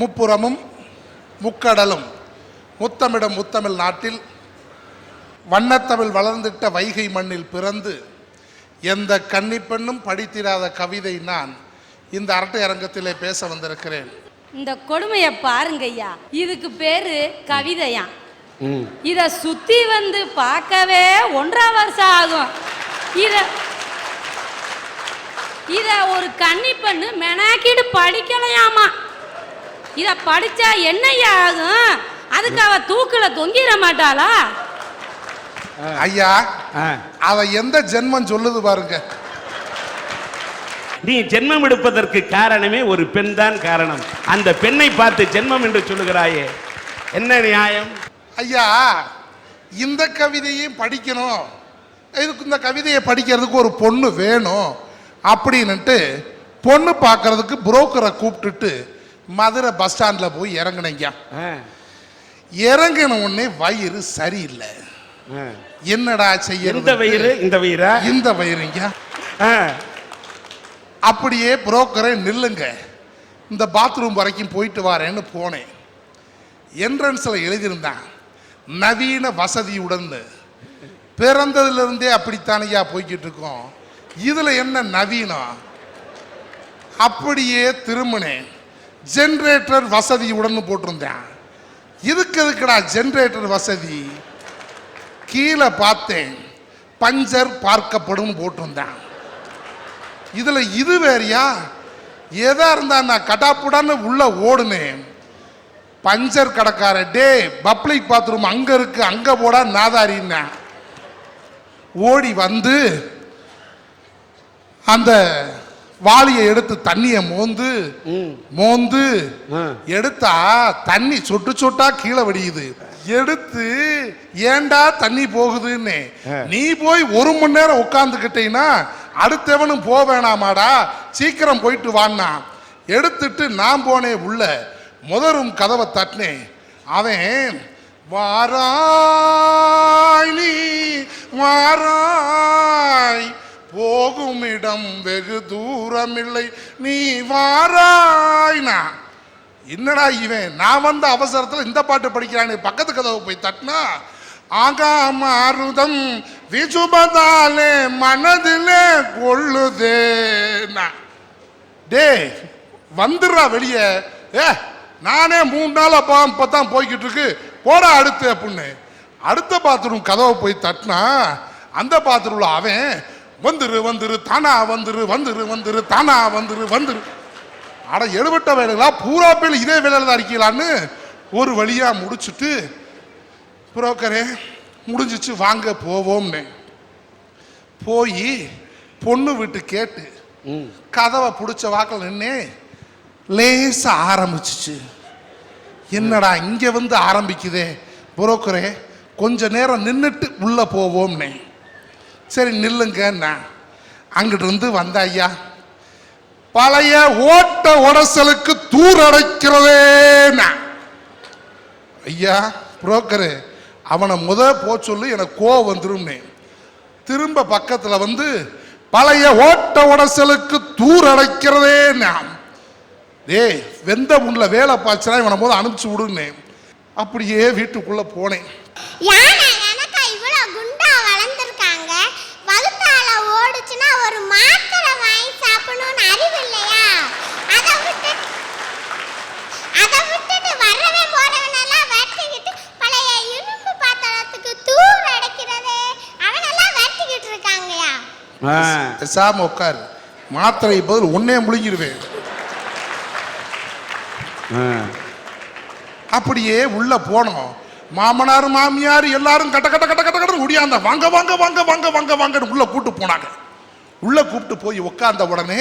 முப்புறமும் முக்கடலும் முத்தமிடம் முத்தமிழ் நாட்டில் வண்ணத்தமிழ் வளர்ந்திட்ட வைகை மண்ணில் பிறந்து எந்த கன்னிப்பெண்ணும் படித்திராத கவிதை நான் இந்த அரட்டை அரங்கத்திலே பேச வந்திருக்கிறேன். இந்த கொடுமையை பாருங்க ஐயா இதுக்கு பேரு கவிதையா. இத சுத்தி வந்து பார்க்கவே ஒன்றரை வருஷம் ஆகும். இத இத ஒரு கன்னி பெண்ணு மெனாக்கிட்டு படிக்கலையாமா? இத படிச்சா என்னய்யா ஆகும்? அதுக்கு அவ தூக்குல தொங்கிட மாட்டாளா? ஐயா ஆ. அவ எந்த ஜென்மம் சொல்லுது பாருங்க. நீ ஜென்மம் எடுப்பதற்கு காரணமே ஒரு பெண் தான் காரணம். அந்த பெண்ணை பார்த்து ஜென்மம் என்று சொல்லுகிறாயே என்ன நியாயம்? ஐயா இந்த கவிதையும் படிக்கணும். இதுக்கு இந்த கவிதையை படிக்கிறதுக்கு ஒரு பொண்ணு வேணும். அப்படின்னுட்டு பொண்ணு பார்க்கறதுக்கு புரோக்கரை கூப்பிட்டுட்டு மதுரை பஸ் ஸ்டாண்டில் போய் இறங்குனீங்க இறங்கின உடனே வயிறு சரியில்லை. என்னடா எந்த செய்யறது வயிறு? இந்த வயிறா? இந்த வயிறுங்க அப்படியே புரோக்கரை நில்லுங்க. இந்த பாத்ரூம் வரைக்கும் போயிட்டு வரேன்னு போனேன். என்ட்ரன்ஸில் எழுதியிருந்தான் நவீன வசதியுடன் பிறந்ததுலேருந்தே அப்படித்தானையா போய்கிட்டு இருக்கோம். இதில் என்ன நவீனம்? அப்படியே திரும்பினேன். ஜென்ரேட்டர் வசதியுடன் போட்டிருந்தேன். இதுக்கு எதுக்குடா ஜென்ரேட்டர் வசதி? கீழே பார்த்தேன் பஞ்சர் பார்க்கப்படும் போட்டிருந்தேன். இதில் இது வேறியா? எதா இருந்தா நான் கட்டாப்புடான்னு உள்ள ஓடுனேன். பஞ்சர் கடைக்கார டே பப்ளிக் பாத்ரூம் அங்க இருக்கு அங்க போடா நாதாரின்னா. ஓடி வந்து அந்த வாளியை எடுத்து தண்ணியை மோந்து மோந்து. எடுத்தா தண்ணி சொட்டு சொட்டா கீழே வடியுது. எடுத்து ஏன்டா தண்ணி போகுதுன்னு. நீ போய் ஒரு மணி நேரம் உட்காந்துக்கிட்டீங்கன்னா அடுத்தவனும் போக வேணாமாடா சீக்கிரம் போயிட்டு வான்னா எடுத்துட்டு நான் போனேன் உள்ள முதரும் கதவை தட்டினேன் அவன் வாராய் நீ வாராய் போகும் இடம் வெகு தூரமில்லை. நீ வாராய்னா என்னடா இவன்? நான் வந்த அவசரத்தில் இந்த பாட்டு படிக்கிறானே. பக்கத்து கதவு போய் தட்டினா ஆகாம அருதம் விசுபதாலே மனதிலே கொள்ளுதேனா டேய் வந்துடுறா வெளியே. ஏ நானே மூணு நாள் அப்பா இப்போ தான் போய்கிட்டு இருக்கு. போடா அடுத்து அப்படின்னு அடுத்த பாத்ரூம் கதவை போய் தட்டினா அந்த பாத்ரூமில் அவன் வந்துரு வந்துரு தானா வந்துரு வந்துரு வந்துரு தானா வந்துரு வந்துரு. அட எழுபட்ட வேலைகளா? பூரா பேர் இதே வேலையில் தான் இருக்கீங்களான்னு ஒரு வழியா முடிச்சுட்டு புரோக்கரே முடிஞ்சிச்சு வாங்க போவோம்னு. போய் பொண்ணு வீட்டு கேட்டு. கதவை பிடிச்ச வாக்கில் நின்னே லேசா ஆரம்பிச்சிச்சு. என்னடா இங்க வந்து ஆரம்பிக்குதே? புரோக்கரே கொஞ்ச நேரம் நின்றுட்டு உள்ள போவோம்னே. சரி நில்லுங்கண்ணா அங்கிட்டு இருந்து வந்த ஐயா பழைய ஓட்ட உடசலுக்கு தூர் அடைக்கிறதே ஐயா புரோக்கரு அவனை முத போ சொல்லு எனக்கு கோ வந்துரும்னே. திரும்ப பக்கத்துல வந்து பழைய ஓட்ட உடசலுக்கு தூர் அடைக்கிறதே நான் டேய் வெந்த முன்ல வேலை பாய்ச்சினா இவனை போது அனுப்பிச்சு விடுன்னு அப்படியே வீட்டுக்குள்ள போனேன் யானை எனக்கா இவ்வளோ குண்டா வளர்ந்துருக்காங்க வகுத்தால ஓடுச்சுன்னா ஒரு மாத்திரை வாங்கி சாப்பிடணும்னு அறிவு இல்லையா அதை விட்டு அதை விட்டுட்டு வரவே போறவனெல்லாம் வெட்டிக்கிட்டு பழைய இரும்பு பாத்திரத்துக்கு தூர் அடைக்கிறதே அவனெல்லாம் வெட்டிக்கிட்டு இருக்காங்கயா ஆ. பேசாம உட்காரு மாத்திரை பதில் ஒன்னே முழுங்கிடுவேன். அப்படியே உள்ள போனோம் மாமனார் மாமியார் எல்லாரும் கட்ட கட்ட கட்ட கட்ட கட்ட முடியாந்த வாங்க வாங்க வாங்க வாங்க வாங்க வாங்கன்னு உள்ள கூட்டு போனாங்க உள்ள கூப்பிட்டு போய் உட்கார்ந்த உடனே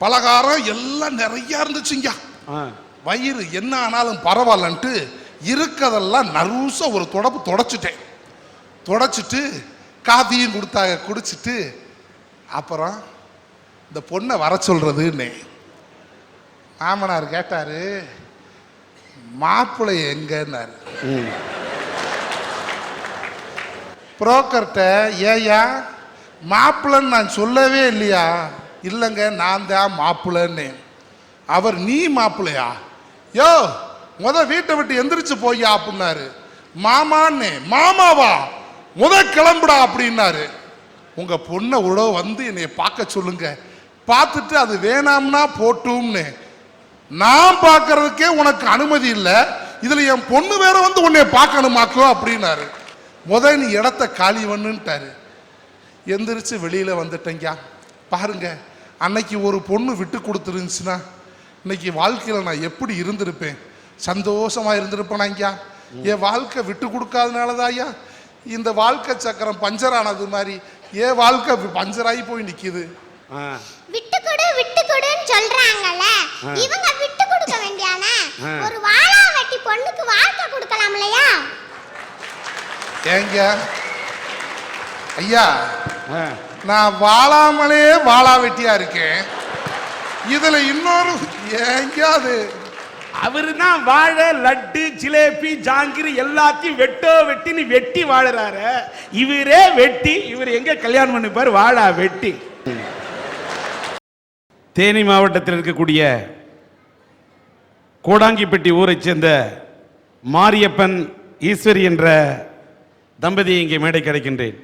பலகாரம் எல்லாம் நிறைய இருந்துச்சுங்க. வயிறு என்ன ஆனாலும் பரவாயில்லன்ட்டு இருக்கதெல்லாம் நறுசா ஒரு தொடப்பு தொடச்சிட்டேன் தொடச்சிட்டு காஃபியும் கொடுத்தாங்க குடிச்சிட்டு அப்புறம் இந்த பொண்ணை வர சொல்றதுன்னு. மாமனார் கேட்டாரு மாப்பிள்ளை எங்கன்னாரு. புரோக்கர்கிட்ட ஏயா மாப்பிள்ளைன்னு நான் சொல்லவே இல்லையா? இல்லைங்க நான் தான் மாப்பிள்ளைன்னு. அவர் நீ மாப்பிள்ளையா? யோ முத வீட்டை விட்டு எந்திரிச்சு போய்யா? அப்படின்னாரு. மாமான்னு மாமாவா? முத கிளம்புடா அப்படின்னாரு. உங்கள் பொண்ணை உழவு வந்து என்னை பார்க்க சொல்லுங்க. பார்த்துட்டு அது வேணாம்னா போட்டும்னு. நான் பார்க்கறதுக்கே உனக்கு அனுமதி இல்லை. இதில் என் பொண்ணு வேற வந்து உன்னை பார்க்கணுமாக்கோ அப்படின்னாரு. முத நீ இடத்த காலி பண்ணுன்ட்டாரு. எந்திரிச்சு வெளியில் வந்துட்டேங்க. பாருங்க அன்னைக்கு ஒரு பொண்ணு விட்டு கொடுத்துருந்துச்சுன்னா இன்னைக்கு வாழ்க்கையில் நான் எப்படி இருந்திருப்பேன்? சந்தோஷமா இருந்திருப்பேனா ஐயா என் வாழ்க்கை விட்டு கொடுக்காதனாலதான் ஐயா இந்த வாழ்க்கை சக்கரம் பஞ்சர் ஆனது மாதிரி என் வாழ்க்கை பஞ்சராகி போய் நிக்குது. விட்டு கொடு விட்டு கொடுன்னு சொல்றாங்கல்ல இவங்க விட்டு கொடுக்க வேண்டியானே. ஒரு வாழா வெட்டி பொண்ணுக்கு வாழ்க்கை கொடுக்கலாம் இல்லையா ஏங்க? ஐயா. நான் வாழாமலே வாழா வெட்டியா இருக்கேன். இதுல இன்னொரு ஏங்க அது? அவரு தான் வாழை லட்டு ஜிலேபி ஜாங்கிரி எல்லாத்தையும் வெட்டோ வெட்டின்னு வெட்டி வாழறாரு. இவரே வெட்டி இவர் எங்க கல்யாணம் பண்ணிப்பார்? வாழா வெட்டி. தேனி மாவட்டத்தில் இருக்கக்கூடிய கோடாங்கிப்பட்டி ஊரைச் சேர்ந்த மாரியப்பன் ஈஸ்வரி என்ற தம்பதி இங்கே மேடை கிடைக்கின்றேன்.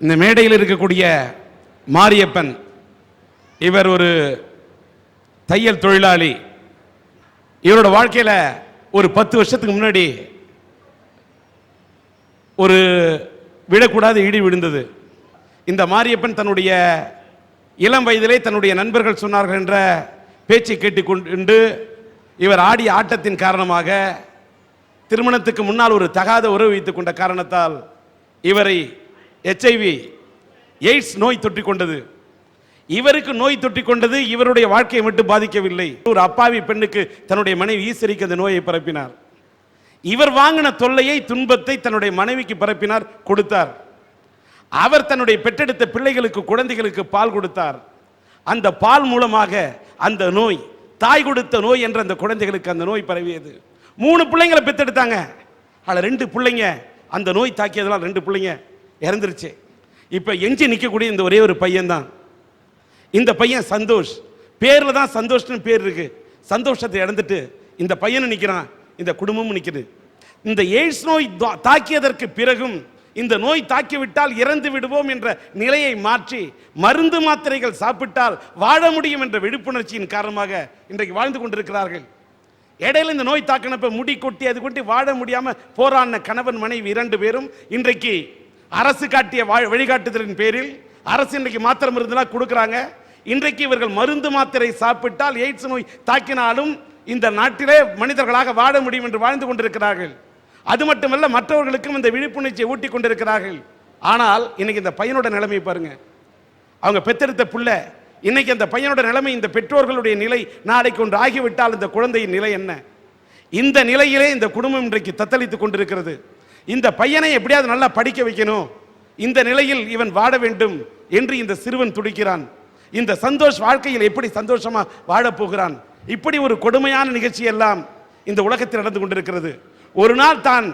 இந்த மேடையில் இருக்கக்கூடிய மாரியப்பன் இவர் ஒரு தையல் தொழிலாளி. இவரோட வாழ்க்கையில் ஒரு பத்து வருஷத்துக்கு முன்னாடி ஒரு விடக்கூடாது இடி விழுந்தது. இந்த மாரியப்பன் தன்னுடைய இளம் வயதிலே தன்னுடைய நண்பர்கள் சொன்னார்கள் என்ற பேச்சை கேட்டுக்கொண்டு இவர் ஆடிய ஆட்டத்தின் காரணமாக திருமணத்துக்கு முன்னால் ஒரு தகாத உறவு வைத்துக் கொண்ட காரணத்தால் இவரை எச்ஐவி எய்ட்ஸ் நோய் தொற்றிக்கொண்டது கொண்டது. இவருக்கு நோய் தொட்டி கொண்டது இவருடைய வாழ்க்கையை மட்டும் பாதிக்கவில்லை. ஒரு அப்பாவி பெண்ணுக்கு தன்னுடைய மனைவி ஈஸ்வரிக்கு அந்த நோயை பரப்பினார். இவர் வாங்கின தொல்லையை துன்பத்தை தன்னுடைய மனைவிக்கு பரப்பினார் கொடுத்தார். அவர் தன்னுடைய பெற்றெடுத்த பிள்ளைகளுக்கு குழந்தைகளுக்கு பால் கொடுத்தார். அந்த பால் மூலமாக அந்த நோய் தாய் கொடுத்த நோய் என்ற அந்த குழந்தைகளுக்கு அந்த நோய் பரவியது. மூணு பிள்ளைங்களை பெத்தெடுத்தாங்க அதில் ரெண்டு பிள்ளைங்க அந்த நோய் தாக்கியதெல்லாம் ரெண்டு பிள்ளைங்க இறந்துருச்சு. இப்போ எஞ்சி நிற்கக்கூடிய இந்த ஒரே ஒரு பையன்தான். இந்த பையன் சந்தோஷ். பேரில் தான் சந்தோஷ்னு பேர் இருக்கு. சந்தோஷத்தை இழந்துட்டு இந்த பையனும் நிற்கிறான் இந்த குடும்பமும் நிற்குது இந்த எய்ட்ஸ் நோய் தா- தாக்கியதற்கு பிறகும் இந்த நோய் தாக்கிவிட்டால் இறந்து விடுவோம் என்ற நிலையை மாற்றி மருந்து மாத்திரைகள் சாப்பிட்டால் வாழ முடியும் என்ற விழிப்புணர்ச்சியின் காரணமாக இன்றைக்கு வாழ்ந்து கொண்டிருக்கிறார்கள். இடையில இந்த நோய் தாக்கினப்ப முடி கொட்டி அது கொட்டி வாழ முடியாம போராடின கணவன் மனைவி இரண்டு பேரும் இன்றைக்கு அரசு காட்டிய வழிகாட்டுதலின் பேரில் அரசு இன்றைக்கு மாத்திரம் மருந்துலாம் கொடுக்குறாங்க. இன்றைக்கு இவர்கள் மருந்து மாத்திரை சாப்பிட்டால் எய்ட்ஸ் நோய் தாக்கினாலும் இந்த நாட்டிலே மனிதர்களாக வாழ முடியும் என்று வாழ்ந்து கொண்டிருக்கிறார்கள். அது மட்டுமல்ல மற்றவர்களுக்கும் இந்த விழிப்புணர்ச்சியை ஊட்டி கொண்டிருக்கிறார்கள். ஆனால் இன்னைக்கு இந்த பையனோட நிலைமையை பாருங்க. அவங்க பெத்தெடுத்த புள்ள இன்னைக்கு அந்த பையனோட நிலைமை இந்த பெற்றோர்களுடைய நிலை நாளைக்கு ஒன்று ஆகிவிட்டால் இந்த குழந்தையின் நிலை என்ன? இந்த நிலையிலே இந்த குடும்பம் இன்றைக்கு தத்தளித்துக் கொண்டிருக்கிறது. இந்த பையனை எப்படியாவது நல்லா படிக்க வைக்கணும். இந்த நிலையில் இவன் வாட வேண்டும் என்று இந்த சிறுவன் துடிக்கிறான். இந்த சந்தோஷ் வாழ்க்கையில் எப்படி சந்தோஷமா வாழப் போகிறான் இப்படி ஒரு கொடுமையான நிகழ்ச்சி எல்லாம் இந்த உலகத்தில் நடந்து கொண்டிருக்கிறது. ஒரு நாள் தான்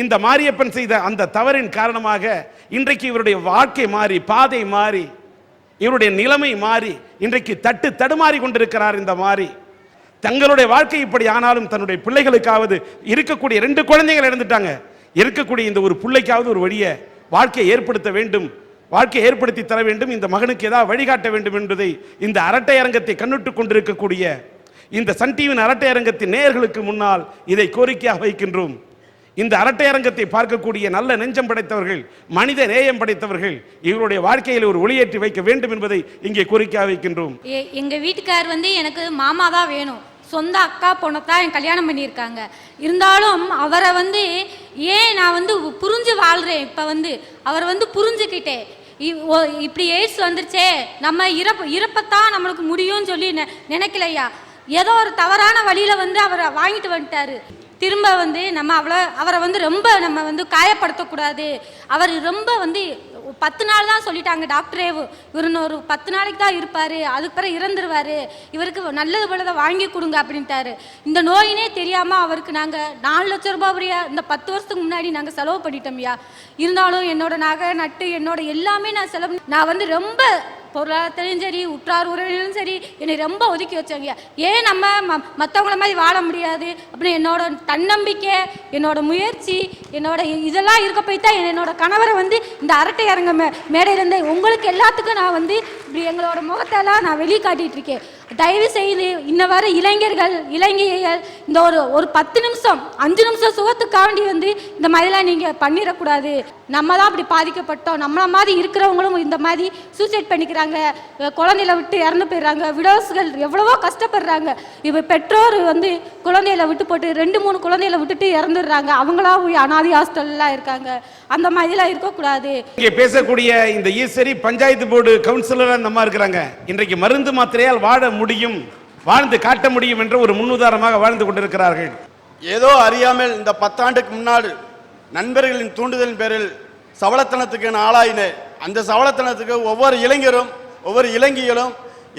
இந்த மாரியப்பன் செய்த அந்த தவறின் காரணமாக இன்றைக்கு இவருடைய வாழ்க்கை மாறி பாதை மாறி இவருடைய நிலைமை மாறி இன்றைக்கு தட்டு தடுமாறி கொண்டிருக்கிறார் இந்த மாறி. தங்களுடைய வாழ்க்கை இப்படி ஆனாலும் தன்னுடைய பிள்ளைகளுக்காவது இருக்கக்கூடிய ரெண்டு குழந்தைகள் இழந்துட்டாங்க இருக்கக்கூடிய இந்த ஒரு பிள்ளைக்காவது ஒரு வழியை வாழ்க்கையை ஏற்படுத்த வேண்டும். வாழ்க்கையை ஏற்படுத்தி தர வேண்டும். இந்த மகனுக்கு ஏதாவது வழிகாட்ட வேண்டும் என்பதை இந்த அரட்டை அரங்கத்தை கண்ணுட்டு கொண்டிருக்கக்கூடிய இந்த சன் டிவியின் அரட்டை அரங்கத்தின் நேயர்களுக்கு முன்னால் இதை கோரிக்கையாக வைக்கின்றோம். இந்த அரட்டை அரங்கத்தை பார்க்கக்கூடிய நல்ல நெஞ்சம் படைத்தவர்கள் மனித நேயம் படைத்தவர்கள் இவருடைய வாழ்க்கையில் ஒரு ஒளியேற்றி வைக்க வேண்டும் என்பதை இங்கே கோரிக்கையாக வைக்கின்றோம். எங்க வீட்டுக்கார் வந்து எனக்கு மாமா தான் வேணும். சொந்த அக்கா பொண்ணை தான் என் கல்யாணம் பண்ணியிருக்காங்க. இருந்தாலும் அவரை வந்து ஏன் நான் வந்து புரிஞ்சு வாழ்கிறேன் இப்போ வந்து அவரை வந்து புரிஞ்சுக்கிட்டேன். இப்படி எய்ட்ஸ் வந்துருச்சே. நம்ம இறப்பு இறப்பத்தான் நம்மளுக்கு முடியும்னு சொல்லி நெ நினைக்கலையா? ஏதோ ஒரு தவறான வழியில வந்து அவரை வாங்கிட்டு வந்துட்டாரு. திரும்ப வந்து நம்ம அவ்வளோ அவரை வந்து ரொம்ப நம்ம வந்து காயப்படுத்தக்கூடாது. அவர் ரொம்ப வந்து பத்து நாள் தான் சொல்லிட்டாங்க டாக்டரே. இவர் ஒரு பத்து நாளைக்கு தான் இருப்பார். அதுக்கு பிறகு இறந்துருவார். இவருக்கு நல்லது போலதை வாங்கி கொடுங்க அப்படின்ட்டாரு. இந்த நோயினே தெரியாமல் அவருக்கு நாங்கள் நாலு லட்ச ரூபாய் வரையா இந்த பத்து வருஷத்துக்கு முன்னாடி நாங்கள் செலவு பண்ணிட்டோம்யா இருந்தாலும் என்னோட நகை நட்டு என்னோட எல்லாமே நான் செலவு நான் வந்து ரொம்ப பொருளாதாரத்திலையும் சரி உற்றார் உறவினரும் சரி என்னை ரொம்ப ஒதுக்கி வச்சாங்க. ஏன் நம்ம ம மற்றவங்கள மாதிரி வாழ முடியாது? அப்படின்னு என்னோட தன்னம்பிக்கை என்னோட முயற்சி என்னோட இதெல்லாம் இருக்க போய் தான் என்னோட கணவரை வந்து இந்த அரட்டை அரங்க மே மேடையிலேருந்து உங்களுக்கு எல்லாத்துக்கும் நான் வந்து இப்படி எங்களோட முகத்தெல்லாம் நான் வெளியே காட்டிட்டு இருக்கேன். தயவு செய்து இன்ன வர இளைஞர்கள் இளைஞர்கள் இந்த ஒரு ஒரு பத்து நிமிஷம் அஞ்சு நிமிஷம் சுகத்துக்காண்டி வந்து இந்த மாதிரிலாம் நீங்கள் பண்ணிடக்கூடாது. நம்ம தான் அப்படி பாதிக்கப்பட்டோம். நம்மள மாதிரி இருக்கிறவங்களும் இந்த மாதிரி சூசைட் பண்ணிக்கிறாங்க. குழந்தையில விட்டு இறந்து போயிடுறாங்க. விடோஸ்கள் எவ்வளவோ கஷ்டப்படுறாங்க. இப்போ பெற்றோர் வந்து குழந்தையில விட்டு போட்டு ரெண்டு மூணு குழந்தையில விட்டுட்டு இறந்துடுறாங்க. அவங்களா போய் அனாதி ஹாஸ்டல்லாம் இருக்காங்க. அந்த மாதிரிலாம் இருக்கக்கூடாது. இங்கே பேசக்கூடிய இந்த ஈஸ்வரி பஞ்சாயத்து போர்டு கவுன்சிலர் அந்த மாதிரி இருக்கிறாங்க. இன்றைக்கு மருந்து மாத்திரையால் வாழ முடியும் வாழ்ந்து காட்ட முடியும் என்ற ஒரு முன்னுதாரணமாக வாழ்ந்து கொண்டிருக்கிறார்கள். ஏதோ அறியாமல் இந்த பத்தாண்டுக்கு முன்னால் நண்பர்களின் தூண்டுதலின் பேரில் சவளத்தனத்துக்கு நான் ஆளாயினேன் அந்த சவளத்தனத்துக்கு ஒவ்வொரு இளைஞரும் ஒவ்வொரு இளைஞர்களும்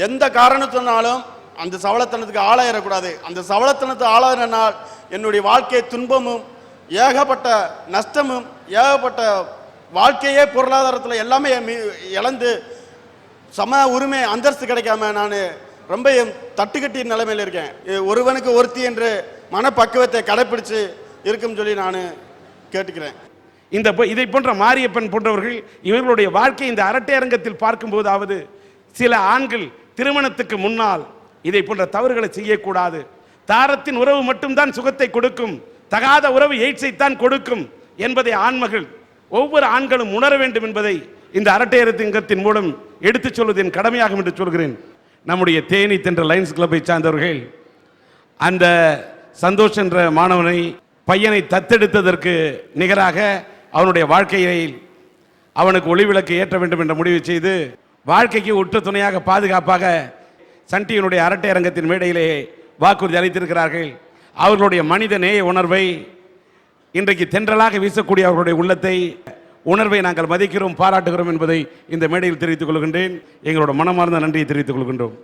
எந்த காரணத்தினாலும் அந்த சவளத்தனத்துக்கு ஆளாயிடக்கூடாது. அந்த சவளத்தனத்தை ஆளாயினால் என்னுடைய வாழ்க்கை துன்பமும் ஏகப்பட்ட நஷ்டமும் ஏகப்பட்ட வாழ்க்கையே பொருளாதாரத்தில் எல்லாமே இழந்து சம உரிமை அந்தஸ்து கிடைக்காம நான் ரொம்ப தட்டுக்கட்டிய நிலைமையில் இருக்கேன். ஒருவனுக்கு ஒருத்தி என்று மனப்பக்குவத்தை கடைப்பிடிச்சு இருக்கும் சொல்லி நான் கேட்டுக்கிறேன். இந்த இதை போன்ற மாரியப்பன் போன்றவர்கள் இவர்களுடைய வாழ்க்கை இந்த அரட்டை அரங்கத்தில் பார்க்கும்போதாவது சில ஆண்கள் திருமணத்துக்கு முன்னால் இதை போன்ற தவறுகளை செய்யக்கூடாது. தாரத்தின் உறவு மட்டும்தான் சுகத்தை கொடுக்கும் தகாத உறவு எய்ட்ஸை தான் கொடுக்கும் என்பதை ஆண்மகள் ஒவ்வொரு ஆண்களும் உணர வேண்டும் என்பதை இந்த அரட்டையரத்தின் மூலம் எடுத்துச் சொல்வது என் கடமையாகும் என்று சொல்கிறேன். நம்முடைய தேனி தென்ற லைன்ஸ் கிளப்பை சார்ந்தவர்கள் அந்த சந்தோஷ் என்ற மாணவனை பையனை தத்தெடுத்ததற்கு நிகராக அவனுடைய வாழ்க்கையை அவனுக்கு ஒளிவிளக்கு ஏற்ற வேண்டும் என்ற முடிவு செய்து வாழ்க்கைக்கு உற்ற துணையாக பாதுகாப்பாக சன்டியினுடைய அரட்டை அரங்கத்தின் மேடையிலே வாக்குறுதி அளித்திருக்கிறார்கள். அவர்களுடைய மனித நேய உணர்வை இன்றைக்கு தென்றலாக வீசக்கூடிய அவர்களுடைய உள்ளத்தை உணர்வை நாங்கள் மதிக்கிறோம் பாராட்டுகிறோம் என்பதை இந்த மேடையில் தெரிவித்துக் கொள்கின்றேன். எங்களோட மனமார்ந்த நன்றியை தெரிவித்துக் கொள்கின்றோம்.